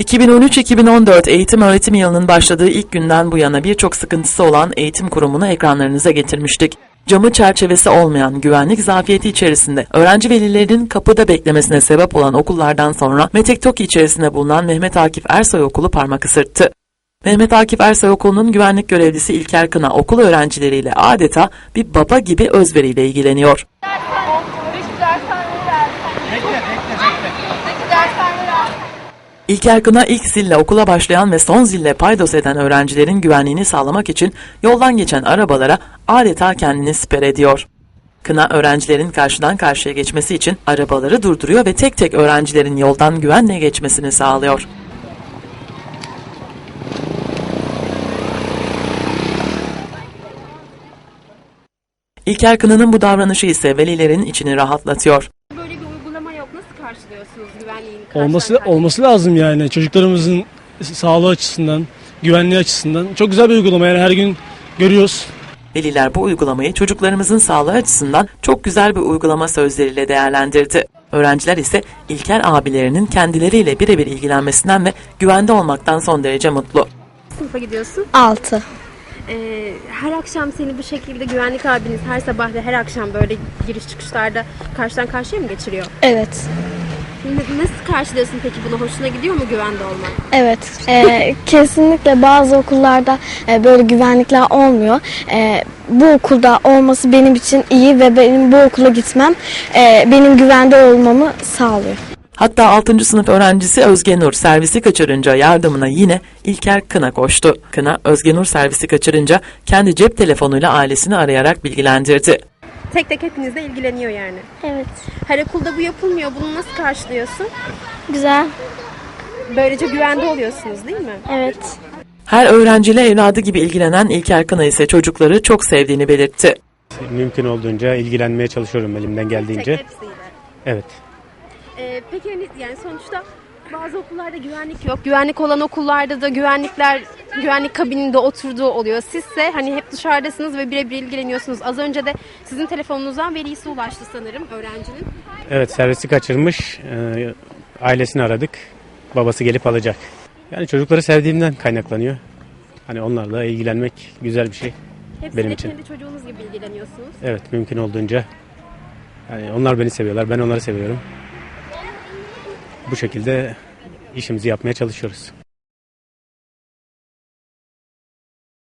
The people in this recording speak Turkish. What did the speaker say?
2013-2014 eğitim öğretim yılının başladığı ilk günden bu yana birçok sıkıntısı olan eğitim kurumunu ekranlarınıza getirmiştik. Camı çerçevesi olmayan güvenlik zafiyeti içerisinde öğrenci velilerinin kapıda beklemesine sebep olan okullardan sonra Metek Toki içerisinde bulunan Mehmet Akif Ersoy Okulu parmak ısırttı. Mehmet Akif Ersoy Okulu'nun güvenlik görevlisi İlker Kına okul öğrencileriyle adeta bir baba gibi özveriyle ilgileniyor. Bekle, bekle, bekle. Verdi. İlker Kına ilk zille okula başlayan ve son zille paydos eden öğrencilerin güvenliğini sağlamak için yoldan geçen arabalara adeta kendini siper ediyor. Kına öğrencilerin karşıdan karşıya geçmesi için arabaları durduruyor ve tek tek öğrencilerin yoldan güvenle geçmesini sağlıyor. İlker Kına'nın bu davranışı ise velilerin içini rahatlatıyor. Karşılıyorsunuz güvenliğini? Olması olması lazım yani çocuklarımızın sağlığı açısından, güvenliği açısından. Çok güzel bir uygulama yani her gün görüyoruz. Veliler bu uygulamayı çocuklarımızın sağlığı açısından çok güzel bir uygulama sözleriyle değerlendirdi. Öğrenciler ise İlker abilerinin kendileriyle birebir ilgilenmesinden ve güvende olmaktan son derece mutlu. Sınıfa gidiyorsun. 6. Ee, her akşam seni bu şekilde güvenlik abiniz her sabah ve her akşam böyle giriş çıkışlarda karşıdan karşıya mı geçiriyor? Evet. Nasıl karşılıyorsun peki bunu? Hoşuna gidiyor mu güvende olmak? Evet. Ee, kesinlikle bazı okullarda e, böyle güvenlikler olmuyor. Ee, bu okulda olması benim için iyi ve benim bu okula gitmem e, benim güvende olmamı sağlıyor. Hatta 6. sınıf öğrencisi Özge Nur servisi kaçırınca yardımına yine İlker Kına koştu. Kına Özge Nur servisi kaçırınca kendi cep telefonuyla ailesini arayarak bilgilendirdi. Tek tek hepinizle ilgileniyor yani. Evet. Her okulda bu yapılmıyor. Bunu nasıl karşılıyorsun? Güzel. Böylece güvende oluyorsunuz değil mi? Evet. Her öğrenciyle evladı gibi ilgilenen İlker Kına ise çocukları çok sevdiğini belirtti. Mümkün olduğunca ilgilenmeye çalışıyorum elimden Tek geldiğince. hepsiyle. Evet. Ee, peki hani yani sonuçta bazı okullarda güvenlik yok. Güvenlik olan okullarda da güvenlikler güvenlik kabininde oturduğu oluyor. Sizse hani hep dışarıdasınız ve birebir ilgileniyorsunuz. Az önce de sizin telefonunuzdan velisi ulaştı sanırım öğrencinin. Evet servisi kaçırmış. Ee, ailesini aradık. Babası gelip alacak. Yani çocukları sevdiğimden kaynaklanıyor. Hani onlarla ilgilenmek güzel bir şey. Hepsiyle Benim için. kendi çocuğunuz gibi ilgileniyorsunuz. Evet mümkün olduğunca. Yani onlar beni seviyorlar. Ben onları seviyorum. Bu şekilde işimizi yapmaya çalışıyoruz.